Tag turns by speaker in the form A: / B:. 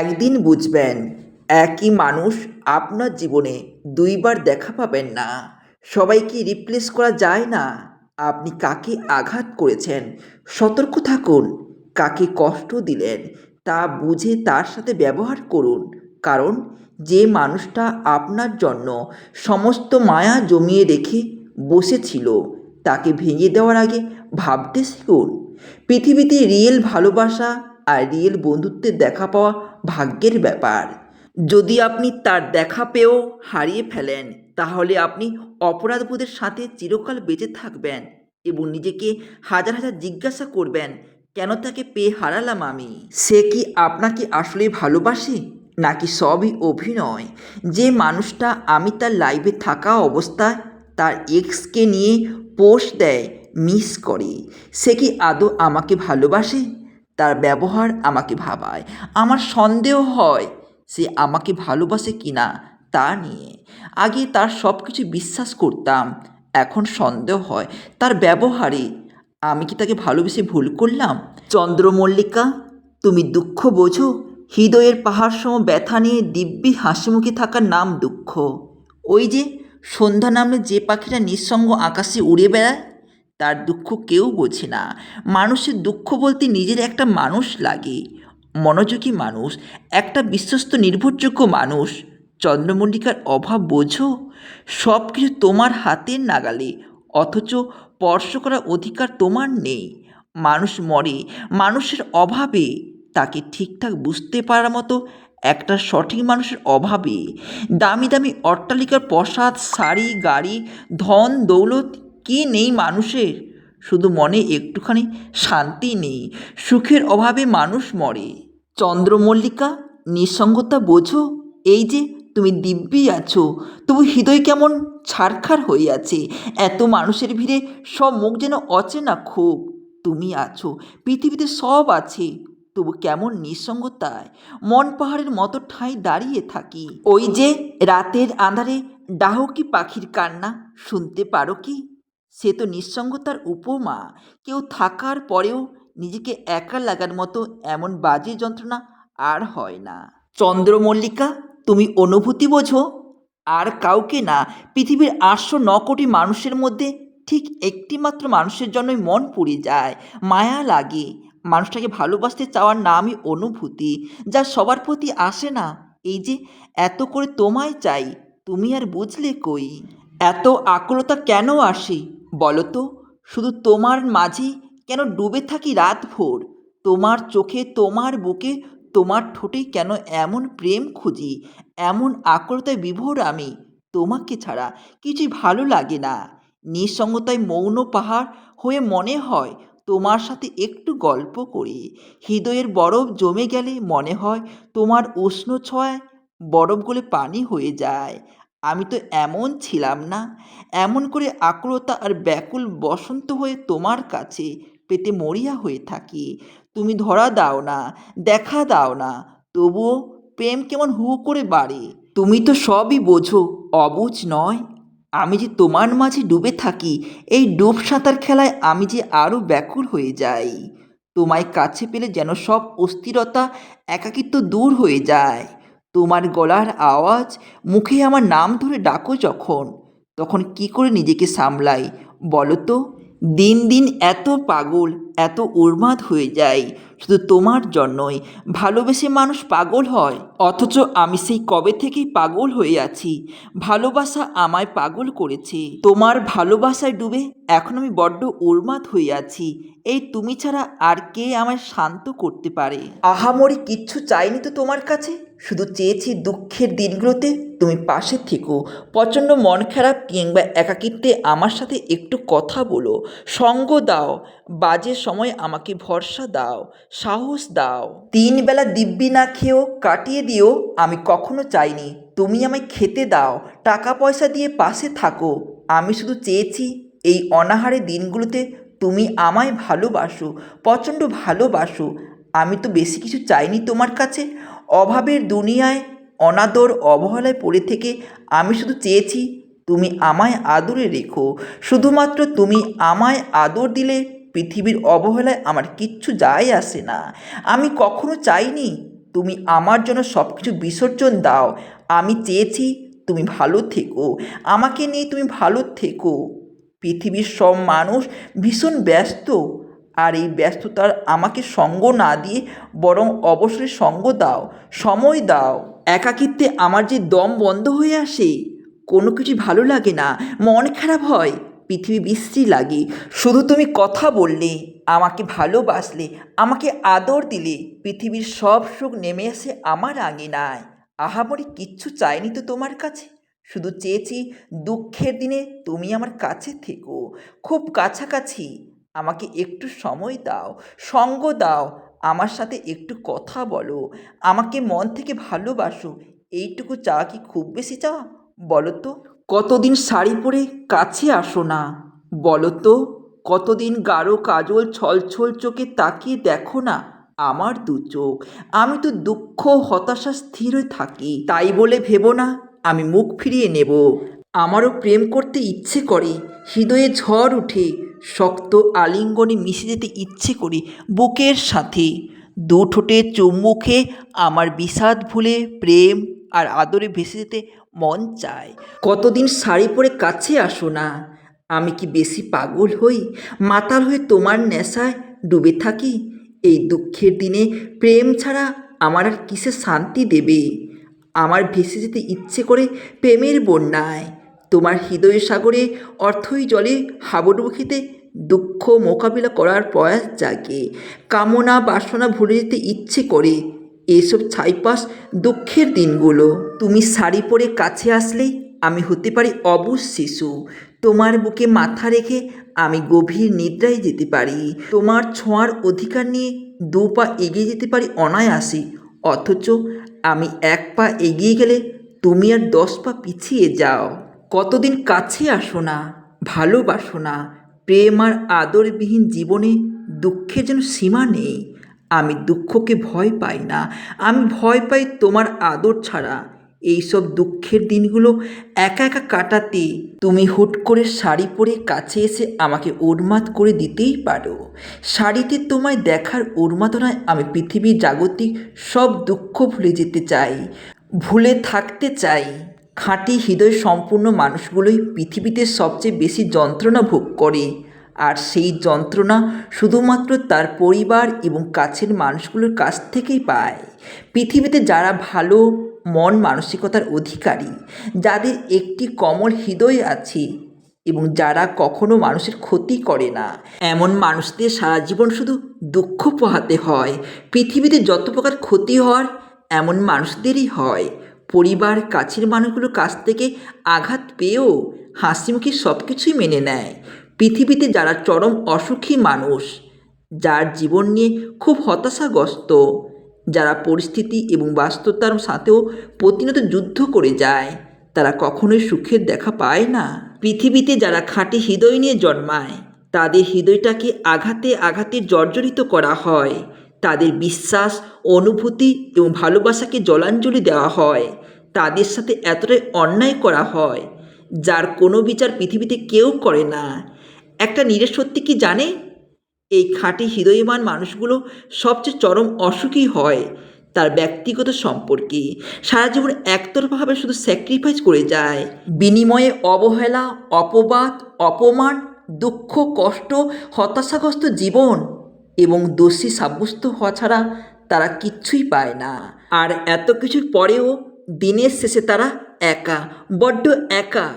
A: একদিন বুঝবেন, একই মানুষ আপনার জীবনে দুইবার দেখা পাবেন না। সবাইকে রিপ্লেস করা যায় না। আপনি কাকে আঘাত করেছেন? সতর্ক থাকুন। কাকে কষ্ট দিলেন? তা বুঝে তার সাথে ব্যবহার করুন। কারণ যে মানুষটা আপনার জন্য সমস্ত মায়া জমিয়ে রেখে বসেছিল, তাকে ভেঙে দেওয়ার আগে ভাবতে শিখুন। পৃথিবীতে রিয়েল ভালোবাসা আর রিয়েল বন্ধুত্বের দেখা পাওয়া ভাগ্যের ব্যাপার। যদি আপনি তার দেখা পেয়েও হারিয়ে ফেলেন, তাহলে আপনি অপরাধবোধের সাথে চিরকাল বেঁচে থাকবেন এবং নিজেকে হাজার হাজার জিজ্ঞাসা করবেন, কেন তাকে পেয়ে হারালাম আমি? সে কি আপনাকে আসলে ভালোবাসে? নাকি সবই অভিনয়? যে মানুষটা আমি তার লাইভে থাকা অবস্থায় তার এক্সকে নিয়ে পোস্ট দেয় মিস করে, সে কি আদৌ আমাকে ভালোবাসে? তার ব্যবহার আমাকে ভাবায়। আমার সন্দেহ হয় সে আমাকে ভালোবাসে কি না তা নিয়ে। আগে তার সব কিছু বিশ্বাস করতাম, এখন সন্দেহ হয় তার ব্যবহারে। আমি কি তাকে ভালোবেসে ভুল করলাম? চন্দ্রমল্লিকা, তুমি দুঃখ বোঝো? হৃদয়ের পাহাড় সম ব্যথা নিয়ে দিব্যি হাসিমুখে থাকার নাম দুঃখ। ওই যে সন্ধ্যা নামে যে পাখিটা নিঃসঙ্গ আকাশে উড়ে বেড়ায় তার দুঃখ কেউ বোঝে না। মানুষের দুঃখ বলতে নিজের একটা মানুষ লাগে। মনোযোগী মানুষ, একটা বিশ্বস্ত নির্ভরযোগ্য মানুষ। চন্দ্রমল্লিকার অভাব বোঝো? সব কিছু তোমার হাতের নাগালে। অথচ স্পর্শ করার অধিকার তোমার নেই। মানুষ মরে, মানুষের অভাবে। তাকে ঠিকঠাক বুঝতে পারার মতো একটা সঠিক মানুষের অভাবে। দামি দামি অট্টালিকার প্রসাদ, শাড়ি, গাড়ি, ধন, দৌলত কি নেই মানুষের, শুধু মনে একটুখানি শান্তি নেই। সুখের অভাবে মানুষ মরে। চন্দ্রমল্লিকা, নিঃসঙ্গতা বোঝো, এই যে তুমি দিব্যি আছো, তবু হৃদয় কেমন ছারখার হয়ে আছে। এত মানুষের ভিড়ে সব মুখ যেন অচেনা ক্ষোভ। তুমি আছো, পৃথিবীতে সব আছে, তবু কেমন নিঃসঙ্গতায়। মন পাহাড়ের মতো ঠাঁই দাঁড়িয়ে থাকি। ওই যে রাতের আঁধারে ডাহকি পাখির কান্না, শুনতে পারো কি? সে তো নিঃসঙ্গতার উপমা। কেউ থাকার পরেও নিজেকে একা লাগার মতো এমন বাজে যন্ত্রণা আর হয় না। চন্দ্রমল্লিকা, তুমি অনুভূতি বোঝো? আর কাউকে না, পৃথিবীর আটশো ন কোটি মানুষের মধ্যে ঠিক একটিমাত্র মানুষের জন্যই মন পুড়ে যায়, মায়া লাগে। মানুষটাকে ভালোবাসতে চাওয়ার নামই অনুভূতি, যা সবার প্রতি আসে না। এই যে, এত করে তোমায় চাই, তুমি আর বুঝলে কই? এত আকুলতা কেন আসে? বলো তো, শুধু তোমার মাঝে কেন ডুবে থাকি রাত ভোর তোমার চোখে, তোমার বুকে, তোমার ঠোঁটে কেন এমন প্রেম খুঁজি? এমন আকুলতায় বিভোর আমি? তোমাকে ছাড়া কিছুই ভালো লাগে না। নিঃসঙ্গতায় মৌন পাহাড় হয়ে মনে হয় তোমার সাথে একটু গল্প করি। হৃদয়ের বরফ জমে গেলে মনে হয় তোমার উষ্ণ ছোঁয়ায় বরফ গলে পানি হয়ে যায়। আমি তো এমন ছিলাম না। এমন করে আকুলতা আর ব্যাকুল বসন্ত হয়ে তোমার কাছে পেতে মরিয়া হয়ে থাকি। তুমি ধরা দাও না, দেখা দাও না, তবুও প্রেম কেমন হু করে বাড়ে। তুমি তো সবই বোঝো, অবুঝ নয়। আমি যে তোমার মাঝে ডুবে থাকি, এই ডুব সাঁতার খেলায় আমি যে আরও ব্যাকুল হয়ে যাই। তোমায় কাছে পেলে যেন সব অস্থিরতা, একাকিত্ব দূর হয়ে যায়। তোমার গলার আওয়াজ মুখে আমার নাম ধরে ডাকো যখন। তখন কি করে নিজেকে সামলাই? বলো তো, দিন দিন এত পাগল, এত উন্মাদ হয়ে যায় শুধু তোমার জন্যই। ভালোবেসে মানুষ পাগল হয়। অথচ আমি সেই কবে থেকেই পাগল হয়ে আছি। ভালোবাসা আমায় পাগল করেছে। তোমার ভালোবাসায় ডুবে এখন আমি বড্ড উন্মাদ হয়ে আছি। এই তুমি ছাড়া আর কে আমায় শান্ত করতে পারে? আহামরি কিচ্ছু চাইনি তো তোমার কাছে? শুধু চেয়েছি দুঃখের দিনগুলোতে তুমি পাশে থেকো। প্রচণ্ড মন খারাপ কিংবা একাকিত্বে আমার সাথে একটু কথা বলো। সঙ্গ দাও। বাজে সময় আমাকে ভরসা দাও। সাহস দাও। তিন বেলা দিব্যি না খেয়েও কাটিয়ে দিও, আমি কখনো চাইনি। তুমি আমায় খেতে দাও টাকা পয়সা দিয়ে পাশে থাকো। আমি শুধু চেয়েছি, এই অনাহারে দিনগুলোতে তুমি আমায় ভালোবাসো, প্রচণ্ড ভালোবাসো। আমি তো বেশি কিছু চাইনি তোমার কাছে। অভাবের দুনিয়ায় অনাদর, অবহেলায় পড়ে থেকে আমি শুধু চেয়েছি, তুমি আমায় আদরে রেখো। শুধুমাত্র তুমি আমায় আদর দিলে পৃথিবীর অবহেলায় আমার কিচ্ছু যায় আসে না। আমি কখনো চাইনি তুমি আমার জন্য সব কিছু বিসর্জন দাও। আমি চেয়েছি তুমি ভালো থেকো। আমাকে নিয়ে তুমি ভালো থেকো। পৃথিবীর সব মানুষ ভীষণ ব্যস্ত। আর এই ব্যস্ততার আমাকে সঙ্গ না দিয়ে বরং অবসরে সঙ্গ দাও, সময় দাও। একাকিত্বে আমার যে দম বন্ধ হয়ে আসে, কোনো কিছু ভালো লাগে না। মন খারাপ হয়। পৃথিবী বিশ্রী লাগে। শুধু তুমি কথা বললে, আমাকে ভালোবাসলে, আমাকে আদর দিলে, পৃথিবীর সব সুখ নেমে আসে আমার আঙিনায়। আহামরি কিচ্ছু চাইনি তো তোমার কাছে। শুধু চেয়েছি দুঃখের দিনে তুমি আমার কাছে থেকো। খুব কাছাকাছি, আমাকে একটু সময় দাও, সঙ্গ দাও, আমার সাথে একটু কথা বলো, আমাকে মন থেকে ভালোবাসো, এইটুকু চাওয়া কি খুব বেশি চাওয়া? বলো তো। কতদিন শাড়ি পরে কাছে আসো না? বলো তো, কতদিন গাঢ় কাজল ছলছল চোখে তাকিয়ে দেখো না আমার দু চোখ? আমি তো দুঃখ, হতাশা স্থির থাকি। তাই বলে ভেবো না, আমি মুখ ফিরিয়ে নেব। আমারও প্রেম করতে ইচ্ছে করে, হৃদয়ে ঝড় উঠে, শক্ত আলিঙ্গনে মিশে যেতে ইচ্ছে করে বুকের সাথে। দু ঠোঁটে আমার বিষাদ ভুলে প্রেম আর আদরে ভেসে যেতে মন চায়। কতদিন শাড়ি পরে কাছে আসো না। আমি কি বেশি পাগল হই? মাতাল হয়ে তোমার নেশায় ডুবে থাকি। এই দুঃখের দিনে প্রেম ছাড়া আমার আর কিসে শান্তি দেবে? আমার ভেসে যেতে ইচ্ছে করে প্রেমের বন্যায়। তোমার হৃদয় সাগরে অর্থই জলে হাবুডুবু খেতে দুঃখ মোকাবিলা করার প্রয়াস জাগে। কামনা বাসনা ভুলে যেতে ইচ্ছে করে। এসব ছাইপাস দুঃখের দিনগুলো। তুমি শাড়ি পরে কাছে আসলেই আমি হতে পারি অবুজ শিশু। তোমার বুকে মাথা রেখে আমি গভীর নিদ্রায় যেতে পারি। তোমার ছোঁয়ার অধিকার নিয়ে দু পা এগিয়ে যেতে পারি অনায়াসে। অথচ আমি এক পা এগিয়ে গেলে তুমি আর দশ পা পিছিয়ে যাও। কতদিন কাছে আসো না, ভালোবাসো না। প্রেম আর আদরবিহীন জীবনে দুঃখের যেন সীমা নেই। আমি দুঃখকে ভয় পাই না। আমি ভয় পাই তোমার আদর ছাড়া। এইসব দুঃখের দিনগুলো একা একা কাটাতে তুমি হুট করে শাড়ি পরে কাছে এসে আমাকে উন্মাদ করে দিতেই পারো। শাড়িতে তোমায় দেখার উন্মাদনায় আমি পৃথিবীর জাগতিক সব দুঃখ ভুলে যেতে চাই, ভুলে থাকতে চাই। খাঁটি হৃদয় সম্পূর্ণ মানুষগুলোই পৃথিবীতে সবচেয়ে বেশি যন্ত্রণা ভোগ করে। আর সেই যন্ত্রণা শুধুমাত্র তার পরিবার এবং কাছের মানুষগুলোর কাছ থেকেই পায়। পৃথিবীতে যারা ভালো, মন মানসিকতার অধিকারী, যাদের একটি কমল হৃদয় আছে এবং যারা কখনো মানুষের ক্ষতি করে না, এমন মানুষদের সারা জীবন শুধু দুঃখ পোহাতে হয়। পৃথিবীতে যত প্রকার ক্ষতি হওয়ার, এমন মানুষদেরই হয়। পরিবার, কাছের মানুষগুলোর কাছ থেকে আঘাত পেয়েও হাসিমুখে সব কিছুই মেনে নেয়। পৃথিবীতে যারা চরম অসুখী মানুষ, যার জীবন নিয়ে খুব হতাশাগ্রস্ত, যারা পরিস্থিতি এবং বাস্তবতার সাথেও প্রতিনিয়ত যুদ্ধ করে যায়, তারা কখনোই সুখের দেখা পায় না। পৃথিবীতে যারা খাঁটি হৃদয় নিয়ে জন্মায়, তাদের হৃদয়টাকে আঘাতে আঘাতে জর্জরিত করা হয়। তাদের বিশ্বাস, অনুভূতি এবং ভালোবাসাকে জলাঞ্জলি দেওয়া হয়। তাদের সাথে এতটাই অন্যায় করা হয়, যার কোনো বিচার পৃথিবীতে কেউ করে না। একটা নিরেট সত্যি কি জানে? এই খাঁটি হৃদয়বান মানুষগুলো সবচেয়ে চরম অসুখী হয় তার ব্যক্তিগত সম্পর্কে। সারা জীবন একতরফাভাবে শুধু স্যাক্রিফাইস করে যায়। বিনিময়ে অবহেলা, অপবাদ, অপমান, দুঃখ, কষ্ট, হতাশাগ্রস্ত জীবন এবং দোষী সাব্যস্ত হওয়া ছাড়া তারা কিচ্ছুই পায় না। আর এত কিছুর পরেও দিনের শেষে তারা একা, বড্ড একা।